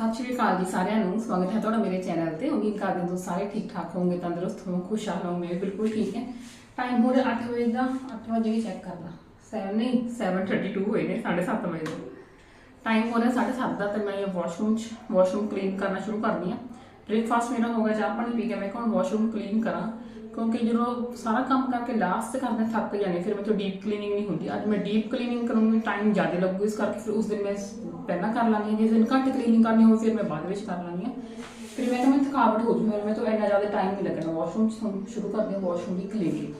ਸਤਿ ਸ਼੍ਰੀ ਅਕਾਲ ਜੀ ਸਾਰਿਆਂ ਨੂੰ। ਸਵਾਗਤ ਹੈ ਤੁਹਾਡਾ ਮੇਰੇ ਚੈਨਲ ਤੇ। ਉਮੀਦ ਕਰਦੇ ਹਾਂ ਤੁਸੀਂ ਸਾਰੇ ਠੀਕ ਠਾਕ ਹੋਵੋਗੇ, ਤੰਦਰੁਸਤ ਹੋਵੋਗੇ ਖੁਸ਼ਹਾਲ ਹੋਵੋਗੇ। ਮੈਂ ਬਿਲਕੁਲ ਠੀਕ ਹੈ। ਟਾਈਮ ਹੋ ਰਿਹਾ 8 ਵਜੇ ਦਾ। 8 ਵਜੇ ਵੀ ਚੈੱਕ ਕਰਨਾ 7 ਨਹੀਂ 7:32 ਹੋਏ ਨੇ 7:30 ਵਜੇ ਦਾ। ਟਾਈਮ ਹੋ ਰਿਹਾ 7:30 ਦਾ ਤੇ ਮੈਂ ਵਾਸ਼ਰੂਮ ਚ ਵਾਸ਼ਰੂਮ ਕਲੀਨ ਕਰਨਾ ਸ਼ੁਰੂ ਕਰਨੀ ਆ ਬ੍ਰੇਕਫਾਸਟ ਮੇਰਾ ਹੋ ਗਿਆ ਚਾਹ ਪਾਣੀ ਪੀ ਕੇ, ਮੈਂ ਕਿਹਾ ਹੁਣ ਵਾਸ਼ਰੂਮ ਕਲੀਨ ਕਰਾਂ। ਕਿਉਂਕਿ ਜਦੋਂ ਸਾਰਾ ਕੰਮ ਕਰਕੇ ਲਾਸਟ ਕਰਦੇ ਥੱਕ ਜਾਂਦੇ ਫਿਰ ਮੈਂ ਤੋਂ ਡੀਪ ਕਲੀਨਿੰਗ ਨਹੀਂ ਹੁੰਦੀ। ਅੱਜ ਮੈਂ ਡੀਪ ਕਲੀਨਿੰਗ ਕਰੂੰਗੀ ਟਾਈਮ ਜ਼ਿਆਦਾ ਲੱਗੂ ਇਸ ਕਰਕੇ ਫਿਰ ਉਸ ਦਿਨ ਮੈਂ ਪਹਿਲਾਂ ਕਰ ਲਾਂਗੀ ਜਿਸ ਦਿਨ ਘੱਟ ਕਲੀਨਿੰਗ ਕਰਨੀ ਹੋਵੇ, ਫਿਰ ਮੈਂ ਬਾਅਦ ਵਿੱਚ ਕਰ ਲਾਂਗੀ ਫਿਰ ਮੈਂ ਕਿਹਾ ਮੈਂ ਥਕਾਵਟ ਹੋ ਜੂ ਮੇਰੇ ਮੈਂ ਤੋਂ ਇੰਨਾ ਜ਼ਿਆਦਾ ਟਾਈਮ ਨਹੀਂ ਲੱਗਣਾ। ਵਾਸ਼ਰੂਮ ਚ ਸ਼ੁਰੂ ਕਰਦੇ ਹਾਂ ਵਾਸ਼ਰੂਮ ਦੀ ਕਲੀਨਿੰਗ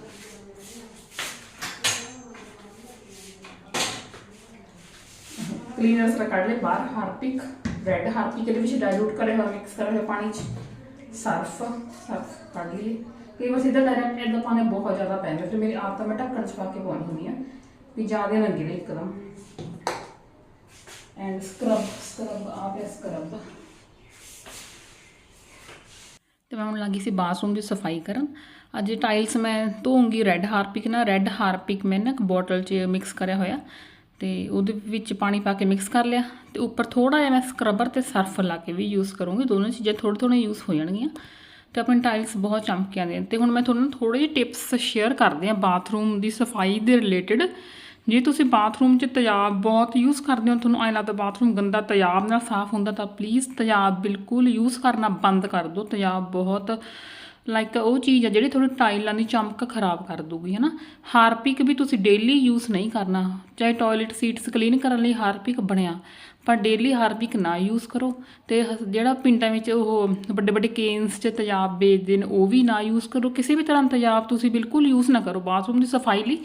ਕਲੀਨਰਸ ਦਾ ਕੱਢ ਲੈ ਬਾਹਰ ਹਾਰਪਿਕ ਰੈੱਡ ਹਾਰਪਿਕ ਦੇ ਵਿੱਚ ਡਾਇਲੂਟ ਕਰੇ ਹੋਇਆ ਮਿਕਸ ਕਰੇ ਹੋਏ ਪਾਣੀ ਚ। ਸਰਫ ਸਰਫ ਕੱਢ ਲਈ ਕਈ ਵਾਰ ਸਿੱਧਾ ਡਾਇਰੈਕਟ ਇਹਦਾ ਪਾਣੀ ਬਹੁਤ ਜ਼ਿਆਦਾ ਪੈਂਦਾ ਫਿਰ ਮੇਰੀ ਆਪ ਤਾਂ ਮੈਂ ਢੱਕਣ ਚ ਕੇ ਪਾਉਣੀ ਹੁੰਦੀ ਆ ਵੀ ਜ਼ਿਆਦਾ ਨਾ ਗਿਰੇ ਇੱਕਦਮ। ਐਂਡ ਸਕਰਬ ਸਕਰਬ ਆ ਪਿਆ ਸਕਰਬ ਤੇ ਮੈਂ ਹੁਣ ਲੱਗੀ ਸੀ ਬਾਥਰੂਮ ਦੀ ਸਫ਼ਾਈ ਕਰਨ। ਅੱਜ ਟਾਈਲਸ ਮੈਂ ਧੋਉਂਗੀ ਰੈੱਡ ਹਾਰਪਿਕ ਨਾਲ। ਰੈੱਡ ਹਾਰਪਿਕ ਮੈਂ ਨਾ ਇੱਕ ਬੋਟਲ 'ਚ ਮਿਕਸ ਕਰਿਆ ਹੋਇਆ। ਤੇ ਉਹਦੇ ਵਿੱਚ ਪਾਣੀ ਪਾ ਕੇ ਮਿਕਸ ਕਰ ਲਿਆ। ਤੇ ਉੱਪਰ ਥੋੜਾ ਜਿਹਾ ਮੈਂ ਸਕਰਬਰ ਤੇ ਸਰਫ ਲਾ ਕੇ ਵੀ ਯੂਜ਼ ਕਰੂੰਗੀ। ਦੋਨੋਂ ਚੀਜ਼ਾਂ ਥੋੜ੍ਹੇ ਥੋੜ੍ਹੇ ਯੂਜ਼ ਹੋ ਜਾਣਗੀਆਂ। ਤੇ ਆਪਣੇ ਟਾਈਲਸ ਬਹੁਤ ਚਮਕੀਆਂ ਨੇ। ਤੇ ਹੁਣ ਮੈਂ ਤੁਹਾਨੂੰ ਥੋੜੇ ਜਿਹੇ ਟਿਪਸ ਸ਼ੇਅਰ ਕਰਦੀ ਹਾਂ ਬਾਥਰੂਮ ਦੀ ਸਫ਼ਾਈ ਦੇ ਰਿਲੇਟਡ ਜੇ ਤੁਸੀਂ ਬਾਥਰੂਮ 'ਚ ਤੇਜ਼ਾਬ ਬਹੁਤ ਯੂਜ਼ ਕਰਦੇ ਹੋ, ਤੁਹਾਨੂੰ ਐਂ ਲੱਗਦਾ ਬਾਥਰੂਮ ਗੰਦਾ ਤੇਜ਼ਾਬ ਨਾਲ ਸਾਫ਼ ਹੁੰਦਾ, ਤਾਂ ਪਲੀਜ਼ ਤੇਜ਼ਾਬ ਬਿਲਕੁਲ ਯੂਜ਼ ਕਰਨਾ ਬੰਦ ਕਰ ਦਿਓ। ਤੇਜ਼ਾਬ ਬਹੁਤ ਲਾਈਕ ਉਹ ਚੀਜ਼ ਆ ਜਿਹੜੀ ਤੁਹਾਡੀ ਟਾਈਲਾਂ ਦੀ ਚਮਕ ਖਰਾਬ ਕਰ ਦੂਗੀ ਹਨਾ? ਹਾਰਪਿਕ ਵੀ ਤੁਸੀਂ ਡੇਲੀ ਯੂਜ਼ ਨਹੀਂ ਕਰਨਾ। ਚਾਹੇ ਟਾਇਲਟ ਸੀਟਸ ਕਲੀਨ ਕਰਨ ਲਈ ਹਾਰਪਿਕ ਬਣਿਆ। ਪਰ ਡੇਲੀ ਹਾਰਪਿਕ ਨਾ ਯੂਜ਼ ਕਰੋ ਤੇ ਹ- ਜਿਹੜਾ ਪਿੰਡਾਂ ਵਿੱਚ ਉਹ ਵੱਡੇ ਵੱਡੇ ਕੇਨਸ 'ਚ ਤੇਜ਼ਾਬ ਵੇਚਦੇ ਨੇ, ਉਹ ਵੀ ਨਾ ਯੂਜ਼ ਕਰੋ। ਕਿਸੇ ਵੀ ਤਰ੍ਹਾਂ ਦਾ ਤੇਜ਼ਾਬ ਤੁਸੀਂ ਬਿਲਕੁਲ ਯੂਜ਼ ਨਾ ਕਰੋ। ਬਾਥਰੂਮ ਦੀ ਸਫ਼ਾਈ ਲਈ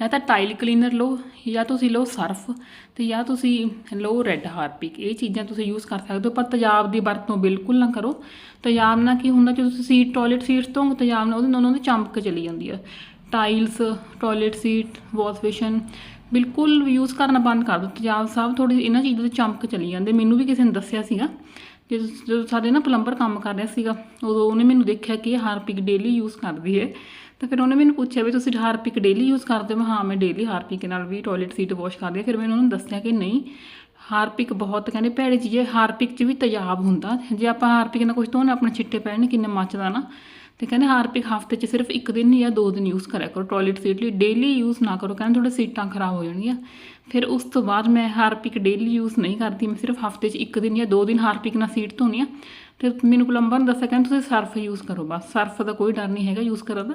ਜਾਂ ਤਾਂ ਟਾਈਲ ਕਲੀਨਰ ਲਓ ਜਾਂ ਤੁਸੀਂ ਲਓ ਸਰਫ ਤੇ ਜਾਂ ਤੁਸੀਂ ਲਓ ਰੈੱਡ ਹਾਰਪਿਕ ਇਹ ਚੀਜ਼ਾਂ ਤੁਸੀਂ ਯੂਜ਼ ਕਰ ਸਕਦੇ ਹੋ, ਪਰ ਤੇਜ਼ਾਬ ਦੀ ਵਰਤੋਂ ਬਿਲਕੁਲ ਨਾ ਕਰੋ। ਤੇਜ਼ਾਬ ਨਾਲ ਕੀ ਹੁੰਦਾ, ਜਦੋਂ ਤੁਸੀਂ ਸੀਟ ਟਾਇਲਟ ਸੀਟਸ ਤੋਂ ਤੇਜ਼ਾਬ ਨਾਲ ਉਹਦੇ ਨਾਲ ਉਹਨਾਂ ਦੀ ਚਮਕ ਚਲੀ ਜਾਂਦੀ ਹੈ tiles toilet seat wash basin ਬਿਲਕੁਲ ਯੂਜ਼ ਕਰਨਾ ਬੰਦ ਕਰ ਦਿਓ ਤੇਜ਼ਾਬ ਸਾਹਿਬ ਥੋੜੀ ਇਹਨਾਂ ਚੀਜ਼ਾਂ ਦੇ ਚਮਕ ਚਲੀ ਜਾਂਦੇ। ਮੈਨੂੰ ਵੀ ਕਿਸੇ ਨੇ ਦੱਸਿਆ ਸੀਗਾ। ਜਦੋਂ ਜਦੋਂ ਸਾਡੇ ਨਾ ਪਲੰਬਰ ਕੰਮ ਕਰ ਰਿਹਾ ਸੀਗਾ, ਉਦੋਂ ਉਹਨੇ ਮੈਨੂੰ ਦੇਖਿਆ ਕਿ ਇਹ ਹਾਰਪਿਕ ਡੇਲੀ ਯੂਜ਼ ਕਰਦੀ ਹੈ। ਤਾਂ ਫਿਰ ਉਹਨੇ ਮੈਨੂੰ ਪੁੱਛਿਆ ਵੀ ਤੁਸੀਂ ਹਾਰਪਿਕ ਡੇਲੀ ਯੂਜ਼ ਕਰਦੇ ਹੋ? ਹਾਂ, ਮੈਂ ਡੇਲੀ ਹਾਰਪਿਕ ਨਾਲ ਵੀ ਟਾਇਲਟ ਸੀਟ ਵਾਸ਼ ਕਰਦੀ ਹਾਂ। ਫਿਰ ਮੈਨੂੰ ਉਹਨੂੰ ਦੱਸਿਆ ਕਿ ਨਹੀਂ, ਹਾਰਪਿਕ ਬਹੁਤ ਕਹਿੰਦੇ ਭੈੜੀ ਚੀਜ਼ ਹੈ। ਹਾਰਪਿਕ 'ਚ ਵੀ ਤੇਜ਼ਾਬ ਹੁੰਦਾ। ਜੇ ਆਪਾਂ ਹਾਰਪਿਕ ਨਾਲ ਕੁਝ ਧੋਣੇ ਆਪਣੇ ਛਿੱਟੇ ਪੈਣ ਕਿੰਨੇ ਮੱਚਦਾ ਨਾ। ਤੇ ਕਹਿੰਦੇ ਹਾਰਪਿਕ ਹਫ਼ਤੇ 'ਚ ਸਿਰਫ ਇੱਕ ਦਿਨ ਜਾਂ ਦੋ ਦਿਨ ਯੂਜ਼ ਕਰਿਆ ਕਰੋ ਟਾਇਲਟ ਸੀਟ ਲਈ। ਡੇਲੀ ਯੂਜ਼ ਨਾ ਕਰੋ, ਕਹਿੰਦੇ ਤੁਹਾਡੇ ਸੀਟਾਂ ਖਰਾਬ ਹੋ ਜਾਣਗੀਆਂ। ਫਿਰ ਉਸ ਤੋਂ ਬਾਅਦ ਮੈਂ ਹਾਰਪਿਕ ਡੇਲੀ ਯੂਜ਼ ਨਹੀਂ ਕਰਦੀ, ਮੈਂ ਸਿਰਫ ਹਫ਼ਤੇ 'ਚ ਇੱਕ ਦਿਨ ਜਾਂ ਦੋ ਦਿਨ ਹਾਰਪਿਕ ਨਾਲ ਸੀਟ ਧੋਣੀ ਆ। ਤੇ ਮੈਨੂੰ ਪਲੰਬਰ ਨੇ ਦੱਸਿਆ, ਕਹਿੰਦੇ ਤੁਸੀਂ ਸਰਫ ਯੂਜ਼ ਕਰੋ ਬਸ। ਸਰਫ ਦਾ ਕੋਈ ਡਰ ਨਹੀਂ ਹੈਗਾ ਯੂਜ਼ ਕਰਨ ਦਾ।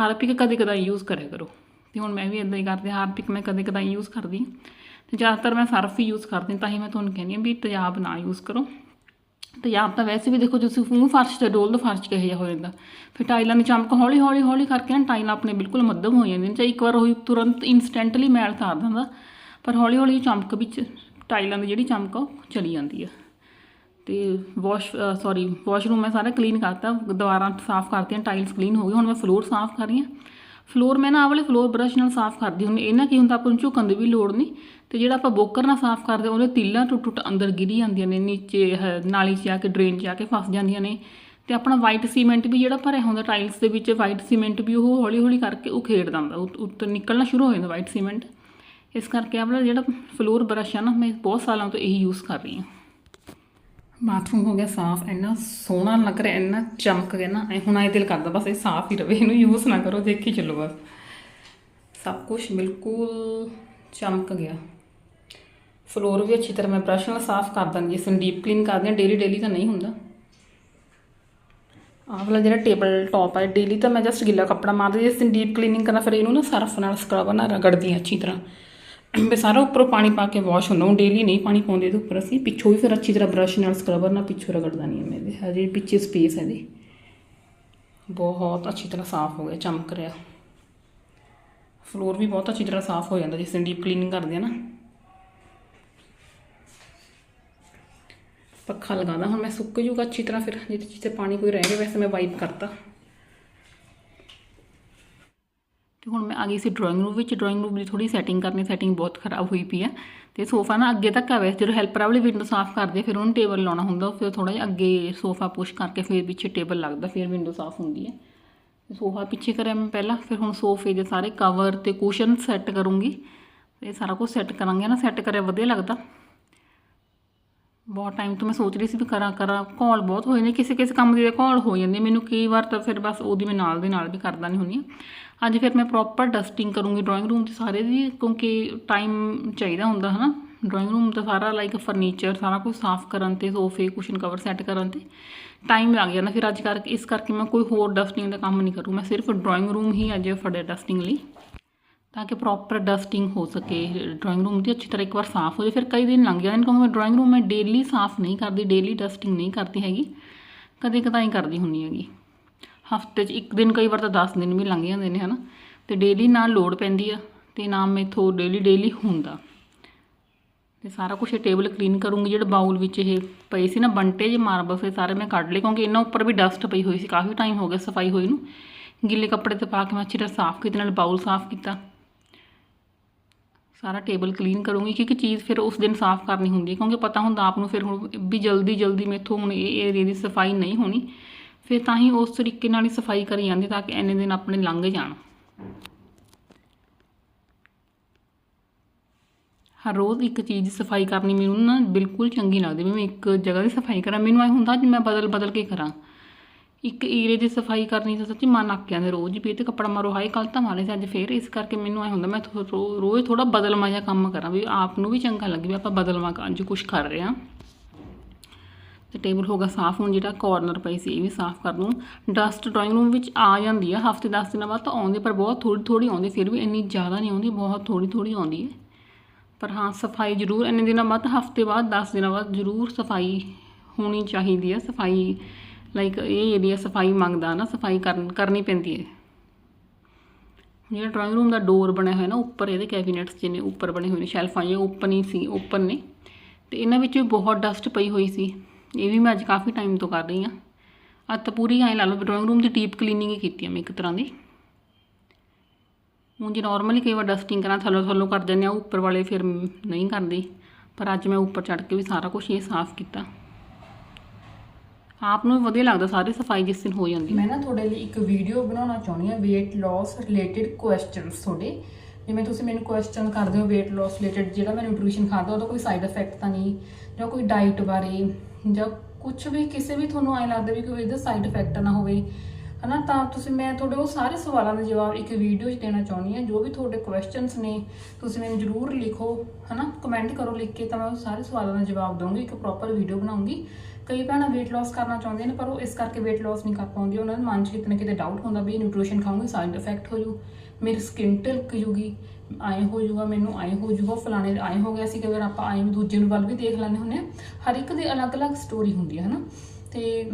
ਹਾਰਪਿਕ ਕਦੇ ਕਦਾਈ ਯੂਜ਼ ਕਰਿਆ ਕਰੋ। ਤੇ ਹੁਣ ਮੈਂ ਵੀ ਇਦਾਂ ਹੀ ਕਰਦੀ ਹਾਂ ਹਾਰਪਿਕ ਮੈਂ ਕਦੇ ਕਦਾਈ ਯੂਜ਼ ਕਰਦੀ ਹਾਂ। ਤੇ ਜ਼ਿਆਦਾਤਰ ਮੈਂ ਸਰਫ ਹੀ ਯੂਜ਼ ਕਰਦੀ ਹਾਂ, ਤਾਂ ਹੀ ਮੈਂ ਤੁਹਾਨੂੰ ਕਹਿੰਦੀ ਹਾਂ ਵੀ ਤੇਜ਼ਾਬ ਨਾ ਯੂਜ਼ ਕਰੋ। ਤੇਜ਼ਾਬ ਤਾਂ ਵੈਸੇ ਵੀ ਦੇਖੋ ਤੁਸੀਂ ਮੂੰਹ ਫਰਸ਼ ਤੇ ਡੋਲ ਦੋ, ਫਰਸ਼ ਕਿਹੋ ਜਿਹਾ ਹੋ ਜਾਂਦਾ। ਫਿਰ ਟਾਈਲਾਂ ਦੀ ਚਮਕ ਹੌਲੀ ਹੌਲੀ ਹੌਲੀ ਕਰਕੇ ਨਾ ਟਾਈਲਾਂ ਆਪਣੇ ਬਿਲਕੁਲ ਮੱਧਮ ਹੋ ਜਾਂਦੀਆਂ ਨੇ, ਚਾਹੇ ਇੱਕ ਵਾਰ ਉਹੀ ਤੁਰੰਤ ਇਨਸਟੈਂਟਲੀ ਮੈਲ ਤਾਰ ਦਿੰਦਾ। ਪਰ ਹੌਲੀ ਹੌਲੀ ਚਮਕ ਵਿੱਚ ਟਾਈਲਾਂ ਦੀ ਜਿਹੜੀ ਚਮਕ ਆ ਉਹ ਚਲੀ ਜਾਂਦੀ ਆ। ਤੇ ਵਾਸ਼ ਸੌਰੀ ਵਾਸ਼ਰੂਮ ਮੈਂ ਸਾਰਾ ਕਲੀਨ ਕਰਤਾ ਦੁਬਾਰਾ ਸਾਫ਼ ਕਰਤੀਆਂ ਟਾਈਲਸ ਕਲੀਨ ਹੋ ਗਈ ਹੁਣ ਮੈਂ ਫਲੋਰ ਸਾਫ਼ ਕਰ ਰਹੀ ਹਾਂ। ਫਲੋਰ ਮੈਂ ਨਾ ਆ ਵਾਲੇ ਫਲੋਰ ਬਰਸ਼ ਨਾਲ ਸਾਫ਼ ਕਰਦੀ ਹੁੰਦੀ ਇਹਨਾਂ ਕੀ ਹੁੰਦਾ ਆਪਾਂ ਨੂੰ ਝੁਕਣ ਦੀ ਵੀ ਲੋੜ ਨਹੀਂ, ਤੇ ਜਿਹੜਾ ਆਪਾਂ ਬੋਕਰ ਨਾਲ ਸਾਫ਼ ਕਰਦੇ, ਉਹਦੇ ਤਿੱਲਾਂ ਟੁੱਟ ਟੁੱਟ ਅੰਦਰ ਗਿਰੀ ਜਾਂਦੀਆਂ ਨੇ, ਨੀਚੇ ਇਹ ਨਾਲੀ 'ਚ ਆ ਕੇ ਡਰੇਨ 'ਚ ਆ ਕੇ ਫਸ ਜਾਂਦੀਆਂ ਨੇ, ਤੇ ਆਪਣਾ ਵਾਈਟ ਸੀਮੈਂਟ ਵੀ ਜਿਹੜਾ ਭਰਿਆ ਹੁੰਦਾ ਟਾਈਲਸ ਦੇ ਵਿੱਚ ਵਾਈਟ ਸੀਮੈਂਟ ਵੀ ਉਹ ਹੌਲੀ ਹੌਲੀ ਕਰਕੇ ਉਖੇੜ ਦਿੰਦਾ ਉੱਤੋਂ ਨਿਕਲਣਾ ਸ਼ੁਰੂ ਹੋ ਜਾਂਦਾ ਵਾਈਟ ਸੀਮੈਂਟ ਇਸ ਕਰਕੇ ਆਪਣਾ ਜਿਹੜਾ ਫਲੋਰ ਬਰਸ਼ ਆ ਨਾ, ਮੈਂ ਬਹੁਤ ਸਾਲਾਂ ਤੋਂ ਇਹੀ ਯੂਜ਼ ਕਰ ਰਹੀ ਹਾਂ। ਬਾਥਰੂਮ ਹੋ ਗਿਆ ਸਾਫ਼, ਇੰਨਾ ਸੋਹਣਾ ਲੱਗ ਰਿਹਾ, ਇੰਨਾ ਚਮਕ ਗਿਆ ਨਾ, ਐ ਹੁਣ ਆਏ ਦਿਲ ਕਰਦਾ ਬਸ ਇਹ ਸਾਫ਼ ਹੀ ਰਵੇ, ਇਹਨੂੰ ਯੂਜ਼ ਨਾ ਕਰੋ, ਦੇਖੀ ਚੱਲੋ ਬਸ। ਸਭ ਕੁਝ ਬਿਲਕੁਲ ਚਮਕ ਗਿਆ। ਫਲੋਰ ਵੀ ਅੱਛੀ ਤਰ੍ਹਾਂ ਮੈਂ ਬ੍ਰਸ਼ ਨਾਲ ਸਾਫ਼ ਕਰ ਦਾਂਗੀ ਇਸ ਡੀਪ ਕਲੀਨ ਕਰਦੇ ਹਾਂ ਡੇਲੀ ਡੇਲੀ ਤਾਂ ਨਹੀਂ ਹੁੰਦਾ। ਆਹ ਵਾਲਾ ਜਿਹੜਾ ਟੇਬਲ ਟੌਪ ਹੈ ਡੇਲੀ ਤਾਂ ਮੈਂ ਜਸਟ ਗਿੱਲਾ ਕੱਪੜਾ ਮਾਰਦੀ ਜਿਸ ਦਿਨ ਡੀਪ ਕਲੀਨਿੰਗ ਕਰਨਾ ਫਿਰ ਇਹਨੂੰ ਨਾ ਸਰਫ ਨਾਲ ਸਕਰਬ ਨਾਲ ਰਗੜਦੀ ਹਾਂ ਅੱਛੀ ਤਰ੍ਹਾਂ। ਵੀ ਸਾਰਾ ਉੱਪਰੋਂ ਪਾਣੀ ਪਾ ਕੇ ਵਾਸ਼ ਹੁੰਦਾ, ਹੁਣ ਡੇਲੀ ਨਹੀਂ ਪਾਣੀ ਪਾਉਂਦੇ ਇਹਦੇ ਉੱਪਰ ਅਸੀਂ। ਪਿੱਛੋਂ ਵੀ ਫਿਰ ਅੱਛੀ ਤਰ੍ਹਾਂ ਬ੍ਰਸ਼ ਨਾਲ ਸਕਰਬਰ ਨਾਲ ਪਿੱਛੋਂ ਰਗੜਦਾ ਨਹੀਂ ਮੈਂ ਇਹਦੇ ਹਜੇ ਪਿੱਛੇ ਸਪੇਸ ਹੈ ਇਹਦੀ। ਬਹੁਤ ਅੱਛੀ ਤਰ੍ਹਾਂ ਸਾਫ਼ ਹੋ ਗਿਆ, ਚਮਕ ਰਿਹਾ। ਫਲੋਰ ਵੀ ਬਹੁਤ ਅੱਛੀ ਤਰ੍ਹਾਂ ਸਾਫ਼ ਹੋ ਜਾਂਦਾ, ਜਿਸ ਦਿਨ ਡੀਪ ਕਲੀਨਿੰਗ ਕਰਦੇ ਆ ਨਾ। ਪੱਖਾ ਲਗਾਦਾ ਹੁਣ ਮੈਂ ਸੁੱਕ ਜੂਗਾ ਅੱਛੀ ਤਰ੍ਹਾਂ ਫਿਰ ਜਿੱਥੇ ਜਿੱਥੇ ਪਾਣੀ ਕੋਈ ਰਹਿ ਗਿਆ, ਵੈਸੇ ਮੈਂ ਵਾਈਪ ਕਰਤਾ ਤੇ ਹੁਣ ਮੈਂ ਆ ਗਈ ਸੀ ਡਰਾਇੰਗ ਰੂਮ ਵਿੱਚ। ਡਰਾਇੰਗ ਰੂਮ ਦੀ ਥੋੜੀ ਸੈਟਿੰਗ ਕਰਨੀ ਸੈਟਿੰਗ ਬਹੁਤ ਖਰਾਬ ਹੋਈ ਪਈ ਆ। ਤੇ ਸੋਫਾ ਨਾ ਅੱਗੇ ਤੱਕ ਆਵੇ ਜਦੋਂ ਹੈਲਪਰ ਵਾਲੀ ਵਿੰਡੋ ਸਾਫ਼ ਕਰਦੇ, ਫਿਰ ਉਹਨੂੰ ਟੇਬਲ ਲਾਉਣਾ ਹੁੰਦਾ। ਫਿਰ ਥੋੜਾ ਜਿਹਾ ਅੱਗੇ ਸੋਫਾ ਪੁਸ਼ ਕਰਕੇ ਫਿਰ ਪਿੱਛੇ ਟੇਬਲ ਲੱਗਦਾ, ਫਿਰ ਵਿੰਡੋ ਸਾਫ਼ ਹੁੰਦੀ ਹੈ ਸੋਫਾ ਪਿੱਛੇ ਕਰਿਆ ਮੈਂ ਪਹਿਲਾਂ। ਫਿਰ ਹੁਣ ਸੋਫੇ ਦੇ ਸਾਰੇ ਕਵਰ ਤੇ ਕੁਸ਼ਨ ਸੈੱਟ ਕਰੂੰਗੀ। ਇਹ ਸਾਰਾ ਕੁਝ ਸੈੱਟ ਕਰਾਂਗੇ ਨਾ। ਸੈੱਟ ਕਰਿਆ ਵਧੀਆ ਲੱਗਦਾ। ਬਹੁਤ ਟਾਈਮ ਤੋਂ ਮੈਂ ਸੋਚ ਰਹੀ ਸੀ ਵੀ ਕਰਾਂ ਕਰਾਂ। ਘੋਲ ਬਹੁਤ ਹੋਏ ਨੇ, ਕਿਸੇ ਕਿਸੇ ਕੰਮ ਦੀ ਘੋਲ ਹੋ ਜਾਂਦੀ ਮੈਨੂੰ ਕਈ ਵਾਰ ਤਾਂ ਫਿਰ ਬਸ ਉਹਦੀ ਮੈਂ ਨਾਲ ਦੇ ਨਾਲ ਵੀ ਕਰਦਾ ਨਹੀਂ ਹੁੰਦੀ ਹਾਂ। ਅੱਜ ਫਿਰ ਮੈਂ ਪ੍ਰੋਪਰ ਡਸਟਿੰਗ ਕਰੂੰਗੀ ਡਰਾਇੰਗ ਰੂਮ 'ਚ ਸਾਰੇ ਦੀ, ਕਿਉਂਕਿ ਟਾਈਮ ਚਾਹੀਦਾ ਹੁੰਦਾ, ਹਨਾ। ਡਰਾਇੰਗ ਰੂਮ ਦਾ ਸਾਰਾ ਲਾਈਕ ਫਰਨੀਚਰ ਸਾਰਾ ਕੁਝ ਸਾਫ਼ ਕਰਨ ਤੇ ਸੋਫੇ ਕੁਸ਼ਨ ਕਵਰ ਸੈੱਟ ਕਰਨ ਤੇ ਟਾਈਮ ਲੱਗ ਜਾਂਦਾ। ਫਿਰ ਅੱਜ ਕਰਕੇ, ਇਸ ਕਰਕੇ ਮੈਂ ਕੋਈ ਹੋਰ ਡਸਟਿੰਗ ਦਾ ਕੰਮ ਨਹੀਂ ਕਰੂੰ। ਮੈਂ ਸਿਰਫ ਡਰਾਇੰਗ ਰੂਮ ਹੀ ਅੱਜ ਫੜਿਆ ਡਸਟਿੰਗ ਲਈ। ਤਾਂ ਕਿ ਪ੍ਰੋਪਰ ਡਸਟਿੰਗ ਹੋ ਸਕੇ ਡਰਾਇੰਗ ਰੂਮ ਦੀ ਅੱਛੀ ਤਰ੍ਹਾਂ ਇੱਕ ਵਾਰ ਸਾਫ਼ ਹੋ ਜਾਏ ਫਿਰ ਕਈ ਦਿਨ ਲੰਘ ਜਾਂਦੇ ਨੇ, ਕਿਉਂਕਿ ਮੈਂ ਡਰਾਇੰਗ ਰੂਮ ਮੈਂ ਡੇਲੀ ਸਾਫ਼ ਨਹੀਂ ਕਰਦੀ ਡੇਲੀ ਡਸਟਿੰਗ ਨਹੀਂ ਕਰਦੀ ਹੈਗੀ। ਕਦੇ ਕਦਾਈ ਕਰਦੀ ਹੁੰਦੀ ਹੈਗੀ। ਹਫ਼ਤੇ 'ਚ ਇੱਕ ਦਿਨ ਕਈ ਵਾਰ ਤਾਂ 10 ਦਿਨ ਵੀ ਲੰਘ ਜਾਂਦੇ ਨੇ, ਹਨਾ। ਤੇ ਡੇਲੀ ਨਾਲ ਲੋਡ ਪੈਂਦੀ ਆ, ਤੇ ਨਾ ਮੈਥੋਂ ਡੇਲੀ ਡੇਲੀ ਹੁੰਦਾ। ਤੇ ਸਾਰਾ ਕੁਝ ਟੇਬਲ ਕਲੀਨ ਕਰੂੰਗੀ, ਜਿਹੜੇ ਬਾਉਲ ਵਿੱਚ ਇਹ ਪਏ ਸੀ ਨਾ, ਬੰਟੇ ਜੇ ਮਾਰਬਲ ਇਹ ਸਾਰੇ ਮੈਂ ਕੱਢ ਲਏ, ਕਿਉਂਕਿ ਇਹਨਾਂ ਉੱਪਰ ਵੀ ਡਸਟ ਪਈ ਹੋਈ ਸੀ, ਕਾਫੀ ਟਾਈਮ ਹੋ ਗਿਆ ਸਫ਼ਾਈ ਹੋਈ ਨੂੰ। ਗਿੱਲੇ ਕੱਪੜੇ ਤੇ ਪਾ ਕੇ ਮੈਂ ਅੱਛੀ ਤਰ੍ਹਾਂ ਸਾਫ਼ ਕੀਤੇ, ਨਾਲ ਬਾਉਲ ਸਾਫ਼ ਕੀਤਾ। ਸਾਰਾ ਟੇਬਲ ਕਲੀਨ ਕਰੂੰਗੀ ਕਿ ਇੱਕ ਚੀਜ਼ ਫਿਰ ਉਸ ਦਿਨ ਸਾਫ਼ ਕਰਨੀ ਹੁੰਦੀ ਹੈ ਕਿਉਂਕਿ ਪਤਾ ਹੁੰਦਾ ਆਪ ਨੂੰ ਫਿਰ ਹੁਣ ਵੀ ਜਲਦੀ ਜਲਦੀ ਮੇਥੋਂ ਹੁਣ ਇਹ ਏਰੀਆ ਦੀ ਸਫ਼ਾਈ ਨਹੀਂ ਹੋਣੀ। ਫਿਰ ਤਾਂ ਹੀ ਉਸ ਤਰੀਕੇ ਨਾਲ ਹੀ ਸਫ਼ਾਈ ਕਰੀ ਜਾਂਦੀ ਤਾਂ ਕਿ ਇੰਨੇ ਦਿਨ ਆਪਣੇ ਲੰਘ ਜਾਣ। ਹਰ ਰੋਜ਼ ਇੱਕ ਚੀਜ਼ ਦੀ ਸਫ਼ਾਈ ਕਰਨੀ ਮੈਨੂੰ ਨਾ ਬਿਲਕੁਲ ਚੰਗੀ ਲੱਗਦੀ ਵੀ ਮੈਂ ਇੱਕ ਜਗ੍ਹਾ ਦੀ ਸਫ਼ਾਈ ਕਰਾਂ। ਮੈਨੂੰ ਐ ਹੁੰਦਾ ਕਿ ਮੈਂ ਬਦਲ ਬਦਲ ਕੇ ਕਰਾਂ। ਇੱਕ ਏਰੀਏ ਦੀ ਸਫ਼ਾਈ ਕਰਨੀ ਤਾਂ ਸੱਚੀ ਮਨ ਅੱਕ ਜਾਂਦਾ ਰੋਜ਼ ਹੀ ਵੀ ਇਹ ਤੇ ਕੱਪੜਾ ਮਾਰੋ, ਹਾਏ ਕੱਲ ਤਾਂ ਮਾਰੇ ਸੀ, ਅੱਜ ਫੇਰ ਇਸ ਕਰਕੇ ਮੈਨੂੰ ਐ ਹੁੰਦਾ, ਮੈਂ ਥੋ- ਰੋ- ਰੋਜ਼ ਥੋੜਾ ਬਦਲਵਾਂ ਜਿਹਾ ਕੰਮ ਕਰਾਂ, ਵੀ ਆਪ ਨੂੰ ਵੀ ਚੰਗਾ ਲੱਗੇ ਵੀ ਆਪਾਂ ਬਦਲਵਾਂ ਅੱਜ ਕੁਝ ਕਰ ਰਹੇ ਹਾਂ। ਤੇ ਟੇਬਲ ਹੋ ਗਿਆ ਸਾਫ਼, ਹੁਣ ਜਿਹੜਾ ਕਾਰਨਰ ਪਈ ਸੀ ਇਹ ਵੀ ਸਾਫ਼ ਕਰ ਦੂੰ। ਡਸਟ ਡਰਾਇੰਗ ਰੂਮ ਵਿੱਚ ਆ ਜਾਂਦੀ ਆ, ਹਫ਼ਤੇ 10 ਦਿਨਾਂ ਬਾਅਦ ਤਾਂ ਆਉਂਦੀ ਪਰ ਬਹੁਤ ਥੋੜੀ ਥੋੜੀ ਆਉਂਦੀ ਫਿਰ ਵੀ ਇੰਨੀ ਜ਼ਿਆਦਾ ਨਹੀਂ ਆਉਂਦੀ, ਬਹੁਤ ਥੋੜੀ ਥੋੜੀ ਆਉਂਦੀ ਹੈ ਪਰ ਹਾਂ, ਸਫ਼ਾਈ ਜ਼ਰੂਰ, ਇੰਨੇ ਦਿਨਾਂ ਬਾਅਦ, ਹਫ਼ਤੇ ਬਾਅਦ 10 ਦਿਨਾਂ ਬਾਅਦ ਜ਼ਰੂਰ ਸਫ਼ਾਈ ਹੋਣੀ ਚਾਹੀਦੀ ਹੈ ਸਫ਼ਾਈ ਲਾਈਕ ਇਹ ਏਰੀਆ ਸਫ਼ਾਈ ਮੰਗਦਾ ਨਾ, ਸਫ਼ਾਈ ਕਰਨ, ਕਰਨੀ ਪੈਂਦੀ ਹੈ। ਜਿਹੜਾ ਡਰਾਇੰਗ ਰੂਮ ਦਾ ਡੋਰ ਬਣਿਆ ਹੋਇਆ ਨਾ, ਉੱਪਰ ਇਹਦੇ ਕੈਬਿਨੇਟਸ ਜਿਹਨੇ ਉੱਪਰ ਬਣੇ ਹੋਏ ਨੇ ਸ਼ੈਲਫਾਂ ਇਹ ਓਪਨ ਹੀ ਸੀ ਓਪਨ ਨੇ। ਤੇ ਇਹਨਾਂ ਵਿੱਚ ਵੀ ਬਹੁਤ ਡਸਟ ਪਈ ਹੋਈ ਸੀ। ਇਹ ਵੀ ਮੈਂ ਅੱਜ ਕਾਫੀ ਟਾਈਮ ਤੋਂ ਕਰ ਰਹੀ ਹਾਂ। ਅੱਜ ਤਾਂ ਪੂਰੀ ਐਂ ਲਾ ਲਓ ਡਰਾਇੰਗ ਰੂਮ ਦੀ ਡੀਪ ਕਲੀਨਿੰਗ ਹੀ ਕੀਤੀ ਆ ਮੈਂ ਇੱਕ ਤਰ੍ਹਾਂ ਦੀ। ਹੁਣ ਜੇ ਨਾਰਮਲੀ ਕਈ ਵਾਰ ਡਸਟਿੰਗ ਕਰਾਂ, ਥੱਲੋਂ ਥੱਲੋਂ ਕਰ ਜਾਂਦੇ ਆ ਉੱਪਰ ਵਾਲੇ ਫਿਰ ਨਹੀਂ ਕਰਦੀ। ਪਰ ਅੱਜ ਮੈਂ ਉੱਪਰ ਚੜ੍ਹ ਕੇ ਵੀ ਸਾਰਾ ਕੁਝ ਇਹ ਸਾਫ਼ ਕੀਤਾ। ਆਪ ਨੂੰ ਵੀ ਵਧੀਆ ਲੱਗਦਾ, ਸਾਰੀ ਸਫ਼ਾਈ ਜਿਸ ਦਿਨ ਹੋ ਜਾਂਦੀ। ਮੈਂ ਨਾ ਤੁਹਾਡੇ ਲਈ ਇੱਕ ਵੀਡੀਓ ਬਣਾਉਣਾ ਚਾਹੁੰਦੀ ਹਾਂ, weight loss ਰਿਲੇਟਡ ਕੁਐਸਚਨਸ ਤੁਹਾਡੇ। ਜਿਵੇਂ ਤੁਸੀਂ ਮੈਨੂੰ ਕੁਐਸਚਨ ਕਰਦੇ ਹੋ weight loss ਰਿਲੇਟਡ ਜਿਹੜਾ ਮੈਂ ਨਿਊਟ੍ਰੀਸ਼ਨ ਖਾਦਾ ਉਹਦਾ ਕੋਈ ਸਾਈਡ ਇਫੈਕਟ ਤਾਂ ਨਹੀਂ? ਜਾਂ ਕੋਈ ਡਾਈਟ ਬਾਰੇ? ਜਾਂ ਕੁਝ ਵੀ, ਕਿਸੇ ਵੀ ਤੁਹਾਨੂੰ ਐ ਲੱਗਦਾ ਵੀ ਕੋਈ ਇਹਦਾ ਸਾਈਡ ਇਫੈਕਟ ਨਾ ਹੋਵੇ। ਹਨਾ, ਤਾਂ ਤੁਸੀਂ, ਮੈਂ ਤੁਹਾਡੇ ਉਹ ਸਾਰੇ ਸਵਾਲਾਂ ਦੇ ਜਵਾਬ ਇੱਕ ਵੀਡੀਓ 'ਚ ਦੇਣਾ ਚਾਹੁੰਦੀ ਹਾਂ, ਜੋ ਵੀ ਤੁਹਾਡੇ ਕੁਐਸਚਨਸ ਨੇ, ਤੁਸੀਂ ਮੈਨੂੰ ਜਰੂਰ ਲਿਖੋ, ਹਨਾ ਕਮੈਂਟ ਕਰੋ ਲਿਖ ਕੇ, ਤਾਂ ਮੈਂ ਉਹ ਸਾਰੇ ਸਵਾਲਾਂ ਦਾ ਜਵਾਬ ਦਊਂਗੀ, ਇੱਕ ਪ੍ਰੋਪਰ ਵੀਡੀਓ ਬਣਾਉਂਗੀ। ਕਈ ਭੈਣਾਂ weight loss ਕਰਨਾ ਚਾਹੁੰਦੇ ਨੇ, ਪਰ ਉਹ ਇਸ ਕਰਕੇ weight loss ਨਹੀਂ ਕਰ ਪਾਉਂਦੀ ਉਹਨਾਂ ਦੇ ਮਨ 'ਚ ਕਿਤੇ ਨਾ ਕਿਤੇ ਡਾਊਟ ਹੁੰਦਾ ਵੀ ਨਿਊਟ੍ਰੀਸ਼ਨ ਖਾਉਂਗੀ ਸਾਈਡ ਇਫੈਕਟ ਹੋ ਜੂ, ਮੇਰੀ ਸਕਿਨ ਢਿਲਕ ਜੂਗੀ ਆਏ ਹੋ ਜੂਗਾ, ਮੈਨੂੰ ਆਏ ਹੋ ਜੂਗਾ, ਫਲਾਣੇ ਦੇ ਆਏ ਹੋ ਗਿਆ ਸੀ ਕਿ ਵਾਰ ਆਪਾਂ ਆਏ ਦੂਜੇ ਨੂੰ ਵੱਲ ਵੀ ਦੇਖ ਲੈਂਦੇ ਹੁੰਦੇ ਆ ਹਰ ਇੱਕ ਦੀ ਅਲੱਗ-ਅਲੱਗ ਸਟੋਰੀ ਹੁੰਦੀ ਹੈ ਹਨਾ। ਤੇ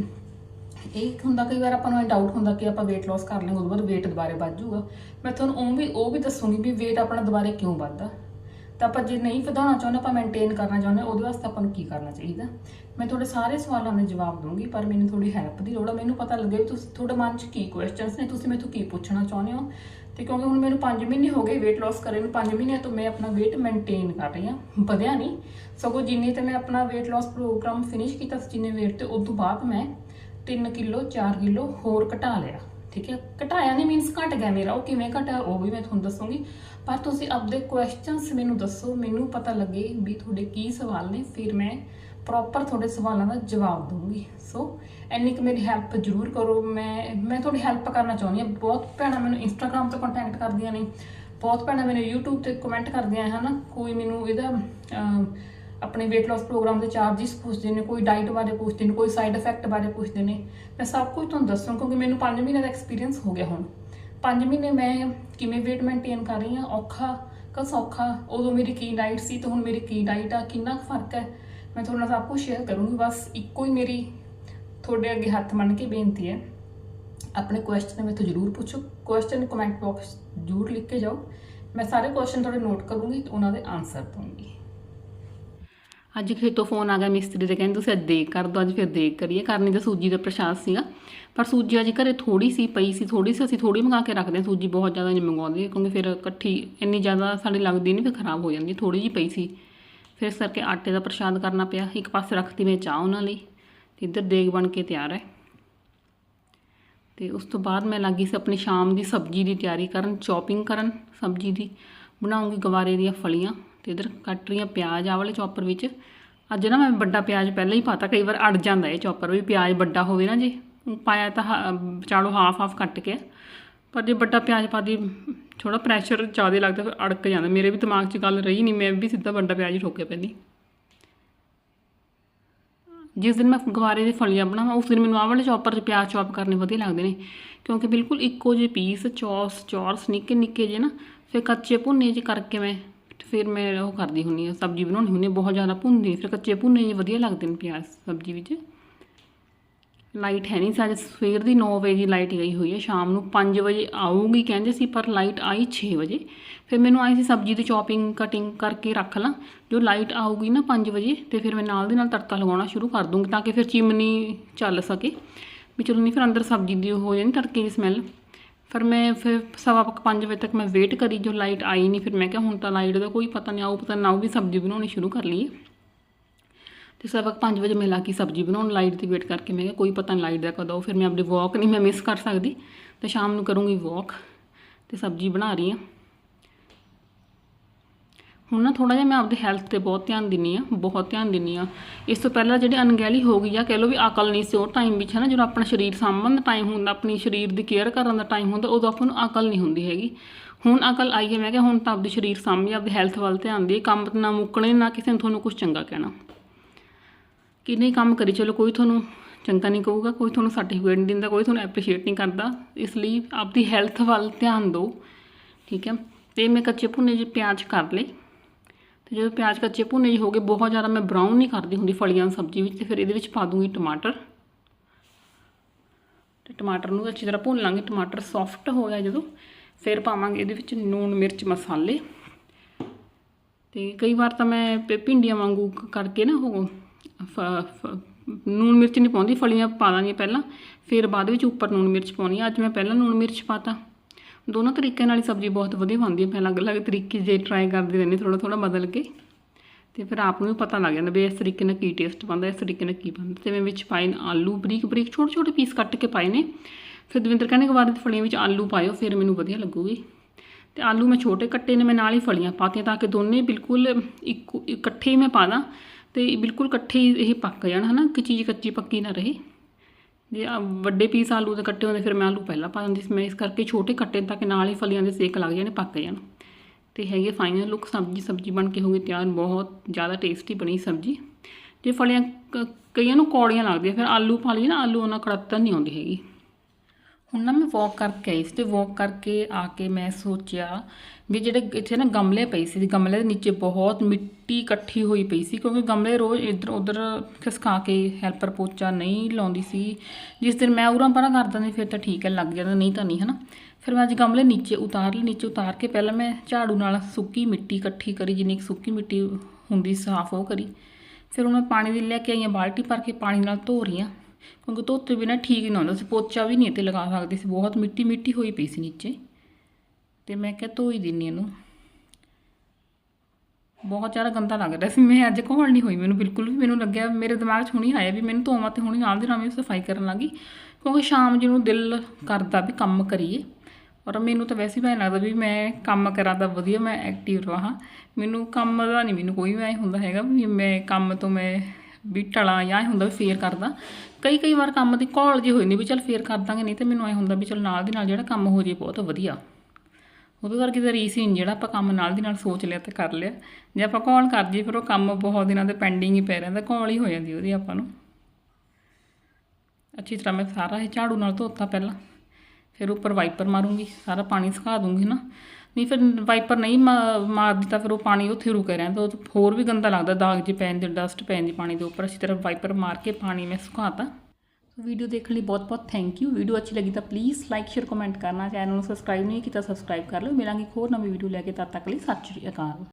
ਇਹ ਹੁੰਦਾ ਕਈ ਵਾਰ ਆਪਾਂ ਨੂੰ ਡਾਊਟ ਹੁੰਦਾ ਕਿ ਆਪਾਂ weight loss ਕਰ ਲਾਂਗੇ ਉਹਦੇ ਬਾਅਦ weight ਦੁਬਾਰੇ ਵੱਧ ਜਾਊਗਾ। ਮੈਂ ਤੁਹਾਨੂੰ ਉਹ ਵੀ ਉਹ ਵੀ ਦੱਸੂਗੀ ਵੀ weight ਆਪਣਾ ਦੁਬਾਰੇ ਕਿਉਂ ਵੱਧਦਾ। ਤਾਂ ਆਪਾਂ ਜੇ ਨਹੀਂ ਵਧਾਉਣਾ ਚਾਹੁੰਦੇ, ਆਪਾਂ ਮੇਨਟੇਨ ਕਰਨਾ ਚਾਹੁੰਦੇ, ਉਹਦੇ ਵਾਸਤੇ ਆਪਾਂ ਨੂੰ ਕੀ ਕਰਨਾ ਚਾਹੀਦਾ? ਮੈਂ ਤੁਹਾਡੇ ਸਾਰੇ ਸਵਾਲਾਂ ਦੇ ਜਵਾਬ ਦੂੰਗੀ ਪਰ ਮੈਨੂੰ ਥੋੜੀ ਹੈਲਪ ਦੀ ਲੋੜ ਆ। ਮੈਨੂੰ ਪਤਾ ਲੱਗੇ ਵੀ ਤੁਸੀਂ, ਤੁਹਾਡੇ ਮਨ 'ਚ ਕੀ ਕੁਐਸਚਨਸ ਨੇ, ਤੁਸੀਂ ਮੈਥੋਂ ਕੀ ਪੁੱਛਣਾ ਚਾਹੁੰਦੇ ਹੋ? ਤੇ ਕਿਉਂਕਿ ਹੁਣ ਮੈਨੂੰ 5 ਮਹੀਨੇ ਹੋ ਗਏ weight loss ਕਰੇ ਨੂੰ 5 ਮਹੀਨਿਆਂ ਤੋਂ ਮੈਂ ਆਪਣਾ weight ਮੇਨਟੇਨ ਕਰ ਰਹੀ ਹਾਂ, ਵਧਿਆ ਨਹੀਂ। ਸਗੋਂ ਜਿੰਨੇ ਤੇ ਮੈਂ ਆਪਣਾ weight loss ਪ੍ਰੋਗਰਾਮ ਫਿਨਿਸ਼ ਕੀਤਾ ਸੀ, ਜਿੰਨੇ weight ਤੇ ਉਸ ਤੋਂ ਬਾਅਦ ਮੈਂ 3 ਕਿਲੋ 4 ਕਿਲੋ ਹੋਰ ਘਟਾ ਲਿਆ ਠੀਕ ਹੈ? ਘਟਾਇਆ ਨਹੀਂ ਮੀਨਸ ਘਟ ਗਿਆ ਮੇਰਾ, ਉਹ ਕਿਵੇਂ ਘਟਿਆ ਉਹ ਵੀ ਮੈਂ ਤੁਹਾਨੂੰ ਦੱਸੂਗੀ। ਪਰ ਤੁਸੀਂ ਆਪਦੇ ਕੁਐਸਚਨਸ ਮੈਨੂੰ ਦੱਸੋ, ਮੈਨੂੰ ਪਤਾ ਲੱਗੇ ਵੀ ਤੁਹਾਡੇ ਕੀ ਸਵਾਲ ਨੇ, ਫਿਰ ਮੈਂ ਪ੍ਰੋਪਰ ਤੁਹਾਡੇ ਸਵਾਲਾਂ ਦਾ ਜਵਾਬ ਦਊਂਗੀ। ਸੋ ਇੰਨੀ ਕੁ ਮੇਰੀ ਹੈਲਪ ਜ਼ਰੂਰ ਕਰੋ, ਮੈਂ ਮੈਂ ਤੁਹਾਡੀ ਹੈਲਪ ਕਰਨਾ ਚਾਹੁੰਦੀ ਹਾਂ। ਬਹੁਤ ਭੈਣਾਂ ਮੈਨੂੰ ਇੰਸਟਾਗ੍ਰam ਤੋਂ ਕੰਟੈਕਟ ਕਰਦੀਆਂ ਨੇ, ਬਹੁਤ ਭੈਣਾਂ ਮੈਨੂੰ YouTube ਤੇ ਕਮੈਂਟ ਕਰਦੀਆਂ ਹਨ? ਕੋਈ ਮੈਨੂੰ ਇਹਦਾ ਆਪਣੇ weight loss ਪ੍ਰੋਗਰਾਮ ਦੇ ਚਾਰजेस ਪੁੱਛਦੇ ਨੇ, ਕੋਈ ਡਾਈਟ ਬਾਰੇ ਪੁੱਛਦੇ ਨੇ, ਕੋਈ ਸਾਈਡ ਇਫੈਕਟ ਬਾਰੇ ਪੁੱਛਦੇ ਨੇ। ਮੈਂ ਸਭ ਕੁਝ ਤੁਹਾਨੂੰ ਦੱਸੂ ਕਿਉਂਕਿ ਮੈਨੂੰ 5 ਮਹੀਨੇ ਦਾ ਐਕਸਪੀਰੀਅੰਸ ਹੋ ਗਿਆ ਹੁਣ। 5 ਮਹੀਨੇ ਮੈਂ ਕਿਵੇਂ weight ਮੇਨਟੇਨ ਕਰ ਰਹੀ ਹਾਂ? ਔਖਾ ਕਾ ਸੌਖਾ? ਉਦੋਂ ਮੇਰੀ ਕੀ ਡਾਈਟ ਸੀ ਤੇ ਹੁਣ ਮੇਰੀ ਕੀ ਡਾਈਟ ਆ? ਕਿੰਨਾ ਕੁ ਫ਼ਰਕ ਹੈ? ਮੈਂ ਤੁਹਾਡੇ ਨਾਲ ਸਭ ਕੁਝ ਸ਼ੇਅਰ ਕਰੂੰਗੀ। ਬਸ ਇੱਕੋ ਹੀ ਮੇਰੀ ਤੁਹਾਡੇ ਅੱਗੇ ਹੱਥ ਮੰਨ ਕੇ ਬੇਨਤੀ ਹੈ। ਆਪਣੇ ਕੁਐਸਚਨ ਮੇਰੇ ਤੋਂ ਜ਼ਰੂਰ ਪੁੱਛੋ। ਕੁਐਸਚਨ ਕਮੈਂਟ ਬਾਕਸ ਜ਼ਰੂਰ ਲਿਖ ਕੇ ਜਾਓ। ਮੈਂ ਸਾਰੇ ਕੁਐਸਚਨ ਤੁਹਾਡੇ ਨੋਟ ਕਰੂੰਗੀ ਤੇ ਉਹਨਾਂ ਦੇ ਆਨਸਰ ਦਊਂਗੀ। ਅੱਜ ਖੇਤੋਂ ਫੋਨ ਆ ਗਿਆ ਮਿਸਤਰੀ ਦੇ, ਕਹਿੰਦੇ ਤੁਸੀਂ ਅੱਜ ਦੇਖ ਕਰ ਦੋ ਅੱਜ ਫਿਰ ਦੇਖ ਕਰੀਏ। ਕਰਨੀ ਤਾਂ ਸੂਜੀ ਦਾ ਪ੍ਰਸ਼ਾਦ ਸੀਗਾ। ਪਰ ਸੂਜੀ ਅੱਜ ਘਰੇ ਥੋੜੀ ਸੀ, ਪਈ ਸੀ ਥੋੜੀ ਸੀ, ਅਸੀਂ ਥੋੜੀ ਮੰਗਾ ਕੇ ਰੱਖਦੇ ਹਾਂ। ਸੂਜੀ ਬਹੁਤ ਜ਼ਿਆਦਾ ਨਹੀਂ ਮੰਗਵਾਉਂਦੇ, ਕਿਉਂਕਿ ਫਿਰ ਇਕੱਠੀ ਇੰਨੀ ਜ਼ਿਆਦਾ ਸਾਡੀ ਲੱਗਦੀ ਨਹੀਂ ਫਿਰ ਖਰਾਬ ਹੋ ਜਾਂਦੀ ਥੋੜੀ ਜੀ ਪਈ ਸੀ। ਫਿਰ ਇਸ ਕਰਕੇ ਆਟੇ ਦਾ ਪ੍ਰਸ਼ਾਦ ਕਰਨਾ ਪਿਆ। ਇੱਕ ਪਾਸੇ ਰੱਖਤੀ ਮੈਂ ਚਾਹ ਉਹਨਾਂ ਲਈ, ਤੇ ਇੱਧਰ ਦੇਗ ਬਣ ਕੇ ਤਿਆਰ ਹੈ। ਤੇ ਉਸ ਤੋਂ ਬਾਅਦ ਮੈਂ ਲੱਗੀ ਸੀ ਆਪਣੀ ਸ਼ਾਮ ਦੀ ਸਬਜ਼ੀ ਦੀ ਤਿਆਰੀ ਕਰਨ ਚੌਪਿੰਗ ਕਰਨ ਸਬਜ਼ੀ ਦੀ। ਬਣਾਉਂਗੀ ਗਵਾਰੇ ਦੀਆਂ ਫਲੀਆਂ। ਤੇ ਇਧਰ ਕੱਟ ਰਹੀ ਰਹੀਆਂ ਪਿਆਜ਼ ਆ ਵਾਲੇ ਚੌਪਰ ਵਿੱਚ। ਅੱਜ ਨਾ ਮੈਂ ਵੱਡਾ ਪਿਆਜ਼ ਪਹਿਲਾਂ ਹੀ ਪਾਤਾ, ਕਈ ਵਾਰ ਅੜ ਜਾਂਦਾ ਇਹ ਚੌਪਰ ਵੀ, ਪਿਆਜ਼ ਵੱਡਾ ਹੋਵੇ ਨਾ ਜੇ। ਪਾਇਆ ਤਾਂ ਹਾ- ਵਿਚਾਲੋਂ ਹਾਫ ਹਾਫ ਕੱਟ ਕੇ। ਪਰ ਜੇ ਵੱਡਾ ਪਿਆਜ਼ ਪਾ ਦੀ ਥੋੜਾ ਪ੍ਰੈਸ਼ਰ ਜ਼ਿਆਦਾ ਲੱਗਦਾ, ਫਿਰ ਅੜਕ ਜਾਂਦਾ। ਮੇਰੇ ਵੀ ਦਿਮਾਗ 'ਚ ਗੱਲ ਰਹੀ ਨਹੀਂ, ਮੈਂ ਵੀ ਸਿੱਧਾ ਵੱਡਾ ਪਿਆਜ਼ ਹੀ ਠੋਕਿਆ ਪੈਂਦੀ ਜਿਸ ਦਿਨ ਮੈਂ ਗਵਾਰੇ ਦੀ ਫਲੀਆਂ ਬਣਾਵਾਂ, ਉਸ ਦਿਨ ਮੈਨੂੰ ਆਹ ਵਾਲੇ ਚੌਪਰ 'ਚ ਪਿਆਜ਼ ਚੌਪ ਕਰਨੇ ਵਧੀਆ ਲੱਗਦੇ ਨੇ। ਕਿਉਂਕਿ ਬਿਲਕੁਲ ਇੱਕੋ ਜਿਹੇ ਪੀਸ ਚੌਸ, ਚੌਰਸ ਨਿੱਕੇ ਨਿੱਕੇ ਜਿਹੇ ਨਾ, ਫਿਰ ਕੱਚੇ ਭੁੰਨੇ 'ਚ ਕਰਕੇ ਮੈਂ ਫਿਰ ਮੈਂ ਉਹ ਕਰਦੀ ਹੁੰਦੀ ਆ ਸਬਜ਼ੀ ਬਣਾਉਣੀ ਹੁੰਦੀ ਆ ਬਹੁਤ ਜ਼ਿਆਦਾ ਭੁੰਨਦੀ ਫਿਰ ਕੱਚੇ ਭੁੰਨੇ ਜੇ ਵਧੀਆ ਲੱਗਦੇ ਨੇ ਪਿਆਜ਼ ਸਬਜ਼ੀ ਵਿੱਚ। ਲਾਈਟ ਹੈ ਨਹੀਂ ਸੀ ਸਵੇਰ ਦੀ 9 ਵਜੇ ਦੀ ਲਾਈਟ ਗਈ ਹੋਈ ਹੈ, ਸ਼ਾਮ ਨੂੰ 5 ਵਜੇ ਆਊਗੀ, ਕਹਿੰਦੇ ਸੀ, ਪਰ ਲਾਈਟ ਆਈ 6 ਵਜੇ। ਫਿਰ ਮੈਨੂੰ ਆਈ ਸੀ ਸਬਜ਼ੀ ਦੀ ਚੌਪਿੰਗ ਕਟਿੰਗ ਕਰਕੇ ਰੱਖ ਲਾਂ, ਜੋ ਲਾਈਟ ਆਊਗੀ ਨਾ 5 ਵਜੇ, ਤੇ ਫਿਰ ਮੈਂ ਨਾਲ ਦੀ ਨਾਲ ਤੜਕਾ ਲਗਾਉਣਾ ਸ਼ੁਰੂ ਕਰ ਦੂੰਗੀ ਤਾਂ ਕਿ ਫਿਰ ਚਿਮਨੀ ਚੱਲ ਸਕੇ। ਵੀ ਚਲੋ ਨਹੀਂ, ਫਿਰ ਅੰਦਰ ਸਬਜ਼ੀ ਦੀ ਉਹ ਹੋ ਜਾਣੀ ਤੜਕੇ ਦੀ ਸਮੈਲ ਫਿਰ ਮੈਂ ਫਿਰ ਸਵਾ ਕੁ ਪੰਜ ਵਜੇ ਤੱਕ ਮੈਂ ਵੇਟ ਕਰੀ, ਜੋ ਲਾਈਟ ਆਈ ਨਹੀਂ ਫਿਰ ਮੈਂ ਕਿਹਾ ਹੁਣ ਤਾਂ ਲਾਈਟ ਦਾ ਕੋਈ ਪਤਾ ਨਹੀਂ ਆਊ, ਪਤਾ ਨਾ ਆਊ ਵੀ ਸਬਜ਼ੀ ਬਣਾਉਣੀ ਸ਼ੁਰੂ ਕਰ ਲਈਏ। ਤੇ ਸਵਾ ਕੁ ਪੰਜ ਵਜੇ ਮੈਂ ਕੇ ਸਬਜ਼ੀ ਬਣਾਉਣ ਲਾਈਟ ਦੀ ਵੇਟ ਕਰਕੇ ਮੈਂ ਕਿਹਾ ਕੋਈ ਪਤਾ ਨਹੀਂ ਲਾਈਟ ਦਾ ਕਦੋਂ, ਫਿਰ ਮੈਂ ਆਪਣੀ ਵਾਕ ਨਹੀਂ ਮੈਂ ਮਿਸ ਕਰ ਸਕਦੀ। ਤੇ ਸ਼ਾਮ ਨੂੰ ਕਰੂੰਗੀ ਵਾਕ ਤੇ ਸਬਜ਼ੀ ਬਣਾ ਰਹੀ ਹਾਂ। ਹੁਣ ਨਾ ਥੋੜਾ ਜਿਹਾ ਮੈਂ ਆਪਦੀ ਹੈਲਥ ਤੇ ਬਹੁਤ ਧਿਆਨ ਦਿੰਨੀ ਆ ਬਹੁਤ ਧਿਆਨ ਦਿੰਨੀ ਆ ਇਸ ਤੋਂ ਪਹਿਲਾਂ ਜਿਹੜੀ ਅਣਗਹਿਲੀ ਹੋ ਗਈ ਆ ਕਹਿ ਲਓ ਵੀ ਅਕਲ ਨਹੀਂ ਸੀ, ਉਹ ਟਾਈਮ ਵਿੱਚ ਹੈ ਨਾ, ਜਦੋਂ ਆਪਣਾ ਸਰੀਰ ਸਾਂਭਣ ਦਾ ਟਾਈਮ ਹੁੰਦਾ, ਆਪਣੀ ਸਰੀਰ ਦੀ ਕੇਅਰ ਕਰਨ ਦਾ ਟਾਈਮ ਹੁੰਦਾ, ਉਦੋਂ ਆਪਾਂ ਨੂੰ ਅਕਲ ਨਹੀਂ ਹੁੰਦੀ ਹੈਗੀ। ਹੁਣ ਅਕਲ ਆਈ ਹੈ, ਮੈਂ ਕਿਹਾ ਹੁਣ ਤਾਂ ਆਪਦੀ ਸਰੀਰ ਸਾਂਭੀ, ਆਪਦੀ ਹੈਲਥ ਵੱਲ ਧਿਆਨ ਦੇ, ਕੰਮ ਨਾ ਮੁੱਕਣੇ, ਨਾ ਕਿਸੇ ਨੇ ਤੁਹਾਨੂੰ ਕੁਝ ਚੰਗਾ ਕਹਿਣਾ। ਕਿ ਨਹੀਂ ਕੰਮ ਕਰੀ, ਚਲੋ ਕੋਈ ਤੁਹਾਨੂੰ ਚੰਗਾ ਨਹੀਂ ਕਹੂਗਾ, ਕੋਈ ਤੁਹਾਨੂੰ ਸਰਟੀਫਿਕੇਟ ਨਹੀਂ ਦਿੰਦਾ, ਕੋਈ ਤੁਹਾਨੂੰ ਐਪਰੀਸ਼ੀਏਟ ਨਹੀਂ ਕਰਦਾ। ਇਸ ਲਈ ਆਪਦੀ ਹੈਲਥ ਵੱਲ ਧਿਆਨ ਦਿਓ, ਠੀਕ ਹੈ। ਤੇ ਮੈਂ ਕੱਚੇ ਭੁੰਨੇ ਜਿਹੇ ਪਿਆਜ਼ ਕਰ ਲਏ। ਤੇ ਜਦੋਂ ਪਿਆਜ਼ ਕੱਚੇ ਭੁੰਨੇ ਹੀ ਹੋ ਗਏ, ਬਹੁਤ ਜ਼ਿਆਦਾ ਮੈਂ ਬਰਾਊਨ ਨਹੀਂ ਕਰਦੀ ਹੁੰਦੀ ਫਲੀਆਂ ਦੀ ਸਬਜ਼ੀ ਵਿੱਚ, ਤੇ ਫਿਰ ਇਹਦੇ ਵਿੱਚ ਪਾ ਦੂੰਗੀ ਟਮਾਟਰ। ਤੇ ਟਮਾਟਰ ਨੂੰ ਅੱਛੀ ਤਰ੍ਹਾਂ ਭੁੰਨ ਲਾਂਗੇ, ਟਮਾਟਰ ਸੌਫਟ ਹੋ ਗਿਆ ਜਦੋਂ, ਫਿਰ ਪਾਵਾਂਗੇ ਇਹਦੇ ਵਿੱਚ ਨੂਣ ਮਿਰਚ ਮਸਾਲੇ। ਤੇ ਕਈ ਵਾਰ ਤਾਂ ਮੈਂ ਭਿੰਡੀਆਂ ਵਾਂਗੂ ਕਰਕੇ ਨਾ ਉਹ, ਫ- ਮਿਰਚ ਨਹੀਂ ਪਾਉਂਦੀ, ਫਲੀਆਂ ਪਾ ਦਾਂਗੀ ਪਹਿਲਾਂ, ਫਿਰ ਬਾਅਦ ਵਿੱਚ ਉੱਪਰ ਨੂਣ ਮਿਰਚ ਪਾਉਣੀ ਆ। ਅੱਜ ਮੈਂ ਪਹਿਲਾਂ ਨੂਣ ਮਿਰਚ ਪਾਤਾ। ਦੋਨੋਂ ਤਰੀਕਿਆਂ ਨਾਲ ਹੀ ਸਬਜ਼ੀ ਬਹੁਤ ਵਧੀਆ ਬਣਦੀ ਹੈ। ਮੈਂ ਅਲੱਗ-ਅਲੱਗ ਤਰੀਕੇ ਜੇ ਟਰਾਈ ਕਰਦੇ ਰਹਿੰਦੀ ਥੋੜਾ ਥੋੜਾ ਬਦਲ ਕੇ। ਤੇ ਫਿਰ ਆਪ ਨੂੰ ਵੀ ਪਤਾ ਲੱਗ ਜਾਂਦਾ ਵੀ ਇਸ ਤਰੀਕੇ ਨਾਲ ਕੀ ਟੇਸਟ ਬਣਦਾ, ਇਸ ਤਰੀਕੇ ਨਾਲ ਕੀ ਬਣਦਾ। ਤੇ ਮੈਂ ਵਿੱਚ ਪਾਏ ਨੇ ਆਲੂ, ਬਰੀਕ ਬਰੀਕ, ਛੋਟੇ ਛੋਟੇ ਪੀਸ ਕੱਟ ਕੇ ਪਾਏ ਨੇ। ਫਿਰ ਦਵਿੰਦਰ ਕਹਿੰਦੇ ਕਿ ਬਾਅਦ ਫਲੀਆਂ ਵਿੱਚ ਆਲੂ ਪਾਇਓ, ਫਿਰ ਮੈਨੂੰ ਵਧੀਆ ਲੱਗੂਗੀ। ਤੇ ਆਲੂ ਮੈਂ ਛੋਟੇ ਕੱਟੇ ਨੇ, ਮੈਂ ਨਾਲ ਹੀ ਫਲੀਆਂ ਪਾਤੀਆਂ ਤਾਂ ਕਿ ਦੋਨੇ ਬਿਲਕੁਲ ਇੱਕੋ ਇਕੱਠੇ ਹੀ ਮੈਂ ਪਾ ਦਾਂ। ਤੇ ਬਿਲਕੁਲ ਇਕੱਠੇ ਹੀ ਇਹ ਪੱਕ ਜਾਣ, ਹਨਾ? ਕਿ ਚੀਜ਼ ਕੱਚੀ ਪੱਕੀ ਨਾ ਰਹੇ। ਜੇ ਵੱਡੇ ਪੀਸ ਆਲੂ ਦੇ ਕੱਟੇ ਹੁੰਦੇ, ਫਿਰ ਮੈਂ ਆਲੂ ਪਹਿਲਾਂ ਪਾ ਦਿੰਦੀ ਸੀ। ਮੈਂ ਇਸ ਕਰਕੇ ਛੋਟੇ ਕੱਟੇ ਤਾਂ ਕਿ ਨਾਲ ਹੀ ਫਲੀਆਂ ਦੇ ਸੇਕ ਲੱਗ ਜਾਣ ਪੱਕ ਜਾਣ। ਤੇ ਹੈਗੇ ਫਾਈਨਲ ਲੁੱਕ ਸਬਜ਼ੀ ਸਬਜ਼ੀ ਬਣ ਕੇ ਹੋ ਗਈ ਤਿਆਰ, ਬਹੁਤ ਜ਼ਿਆਦਾ ਟੇਸਟੀ ਬਣੀ ਸਬਜ਼ੀ। ਜੇ ਫਲੀਆਂ ਕਈਆਂ ਨੂੰ ਕੌੜੀਆਂ ਲੱਗਦੀਆਂ, ਫਿਰ ਆਲੂ ਪਾ ਲਈਏ ਨਾ, ਆਲੂ ਉਹਨਾਂ ਕੜਤਨ ਨਹੀਂ ਆਉਂਦੀ ਹੈਗੀ। ਹੁਣ ਨਾ ਮੈਂ ਵਾਕ ਕਰਕੇ ਆਈ ਸੀ ਤੇ ਵਾਕ ਕਰਕੇ ਆ ਕੇ ਮੈਂ ਸੋਚਿਆ ਵੀ ਜਿਹੜੇ ਇੱਥੇ ਨਾ ਗਮਲੇ ਪਏ ਸੀ, ਗਮਲੇ ਦੇ ਨੀਚੇ ਬਹੁਤ ਮਿੱਟੀ ਮਿੱਟੀ ਇਕੱਠੀ ਹੋਈ ਪਈ ਸੀ ਕਿਉਂਕਿ ਗਮਲੇ ਰੋਜ਼ ਇੱਧਰ ਉੱਧਰ ਖਿਸਕਾ ਕੇ ਹੈਲਪਰ ਪੋਚਾ ਨਹੀਂ ਲਾਉਂਦੀ ਸੀ। ਜਿਸ ਦਿਨ ਮੈਂ ਉਰਾਂ ਪਰਾਂ ਕਰ ਦਿੰਦੀ, ਫਿਰ ਤਾਂ ਠੀਕ ਹੈ, ਲੱਗ ਜਾਂਦਾ, ਨਹੀਂ ਤਾਂ ਨਹੀਂ, ਹਨਾ। ਫਿਰ ਮੈਂ ਅੱਜ ਗਮਲੇ ਨੀਚੇ ਉਤਾਰ ਲਈ ਨੀਚੇ ਉਤਾਰ ਕੇ ਪਹਿਲਾਂ ਮੈਂ ਝਾੜੂ ਨਾਲ ਸੁੱਕੀ ਮਿੱਟੀ ਇਕੱਠੀ ਕਰੀ, ਜਿੰਨੀ ਕੁ ਸੁੱਕੀ ਮਿੱਟੀ ਹੁੰਦੀ ਸਾਫ਼ ਉਹ ਕਰੀ। ਫਿਰ ਉਹਨੂੰ ਮੈਂ ਪਾਣੀ ਦੀ ਲੈ ਕੇ ਆਈਆਂ ਬਾਲਟੀ ਭਰ ਕੇ ਪਾਣੀ ਨਾਲ ਧੋ ਰਹੀ ਹਾਂ, ਕਿਉਂਕਿ ਧੋਤੇ ਬਿਨਾਂ ਠੀਕ ਨਹੀਂ ਹੁੰਦਾ ਸੀ, ਪੋਚਾ ਵੀ ਨਹੀਂ ਇੱਥੇ ਲਗਾ ਸਕਦੇ ਸੀ, ਬਹੁਤ ਮਿੱਟੀ ਮਿੱਟੀ ਹੋਈ ਪਈ ਸੀ ਨੀਚੇ। ਤੇ ਮੈਂ ਕਿਹਾ ਧੋਈ ਹੀ ਦਿੰਨੀ ਇਹਨੂੰ। ਬਹੁਤ ਜ਼ਿਆਦਾ ਗੰਦਾ ਲੱਗ ਰਿਹਾ ਸੀ। ਮੈਂ ਅੱਜ ਘੋਲ ਨਹੀਂ ਹੋਈ ਮੈਨੂੰ ਬਿਲਕੁਲ ਵੀ। ਮੈਨੂੰ ਲੱਗਿਆ ਮੇਰੇ ਦਿਮਾਗ 'ਚ ਹੁਣੀ ਆਇਆ ਵੀ ਮੈਨੂੰ ਧੋਵਾਂ ਤੇ ਹੁਣੀ ਨਾਲ ਦੀ ਨਾਲ ਮੈਂ ਸਫ਼ਾਈ ਕਰਨ ਲੱਗੀ ਕਿਉਂਕਿ ਸ਼ਾਮ ਜਿਹਨੂੰ ਦਿਲ ਕਰਦਾ ਵੀ ਕੰਮ ਕਰੀਏ। ਔਰ ਮੈਨੂੰ ਤਾਂ ਵੈਸੇ ਵੀ ਐਂ ਲੱਗਦਾ ਵੀ ਮੈਂ ਕੰਮ ਕਰਾਂ ਤਾਂ ਵਧੀਆ, ਮੈਂ ਐਕਟਿਵ ਰਹਾਂ ਮੈਨੂੰ ਕੰਮ ਦਾ ਨਹੀਂ ਮੈਨੂੰ ਕੋਈ ਵੀ ਐਂ ਹੁੰਦਾ ਹੈਗਾ ਵੀ ਮੈਂ ਕੰਮ ਤੋਂ ਮੈਂ ਵੀ ਟਲਾਂ ਜਾਂ ਐਂ ਹੁੰਦਾ ਵੀ ਫੇਰ ਕਰਦਾ। ਕਈ ਕਈ ਵਾਰ ਕੰਮ ਦੀ ਘੋਲ ਜੀ ਹੋਈ ਨਹੀਂ ਵੀ ਚੱਲ ਫੇਰ ਕਰ ਦਾਂਗੇ, ਨਹੀਂ ਤੇ ਮੈਨੂੰ ਐਂ ਹੁੰਦਾ ਵੀ ਚੱਲ ਨਾਲ ਦੀ ਨਾਲ ਜਿਹੜਾ ਕੰਮ ਹੋ ਜੇ ਬਹੁਤ ਵਧੀਆ। ਉਹਦੇ ਕਰਕੇ ਤਾਂ ਰੀਸ ਜਿਹੜਾ ਆਪਾਂ ਕੰਮ ਨਾਲ ਦੀ ਨਾਲ ਸੋਚ ਲਿਆ ਤੇ ਕਰ ਲਿਆ। ਜੇ ਆਪਾਂ ਘੋਲ ਕਰ ਜੀ ਫਿਰ ਉਹ ਕੰਮ ਬਹੁਤ ਦਿਨਾਂ ਦੇ ਪੈਂਡਿੰਗ ਹੀ ਪੈ ਰਹਿੰਦਾ ਘੋਲ ਹੀ ਹੋ ਜਾਂਦੀ ਉਹਦੀ ਆਪਾਂ ਨੂੰ। ਅੱਛੀ ਤਰ੍ਹਾਂ ਮੈਂ ਸਾਰਾ ਇਹ ਝਾੜੂ ਨਾਲ ਧੋਤਾ ਪਹਿਲਾਂ, ਫਿਰ ਉੱਪਰ ਵਾਈਪਰ ਮਾਰੂੰਗੀ, ਸਾਰਾ ਪਾਣੀ ਸੁਕਾ ਦੂੰਗੀ ਨਾ ਨਹੀਂ ਫਿਰ ਵਾਈਪਰ ਨਹੀਂ ਮਾ- ਮਾਰਦੀ ਤਾਂ ਫਿਰ ਉਹ ਪਾਣੀ ਉੱਥੇ ਰੁਕੇ ਰਹਿੰਦਾ ਉਹ ਹੋਰ ਵੀ ਗੰਦਾ ਲੱਗਦਾ, ਦਾਗ ਜੇ ਪੈਣ ਦੇ ਡਸਟ ਪੈਣ ਦੀ ਪਾਣੀ ਦੇ ਉੱਪਰ। ਅੱਛੀ ਤਰ੍ਹਾਂ ਵਾਈਪਰ ਮਾਰ ਕੇ ਪਾਣੀ ਮੈਂ ਸੁਕਾਤਾ। ਵੀਡੀਓ ਦੇਖਣ ਲਈ ਬਹੁਤ ਬਹੁਤ ਥੈਂਕ ਯੂ ਵੀਡੀਓ ਅੱਛੀ ਲੱਗੀ ਤਾਂ ਪਲੀਜ਼ ਲਾਈਕ ਸ਼ੇਅਰ ਕਮੈਂਟ ਕਰਨਾ। ਚੈਨਲ ਨੂੰ ਸਬਸਕ੍ਰਾਈਬ ਨਹੀਂ ਕੀਤਾ ਸਬਸਕ੍ਰਾਈਬ ਕਰ ਲਓ। ਮਿਲਾਂਗੇ ਇੱਕ ਹੋਰ ਨਵੀਂ ਵੀਡੀਓ ਲੈ ਕੇ। ਤਦ ਤੱਕ ਲਈ ਸਤਿ ਸ਼੍ਰੀ ਅਕਾਲ।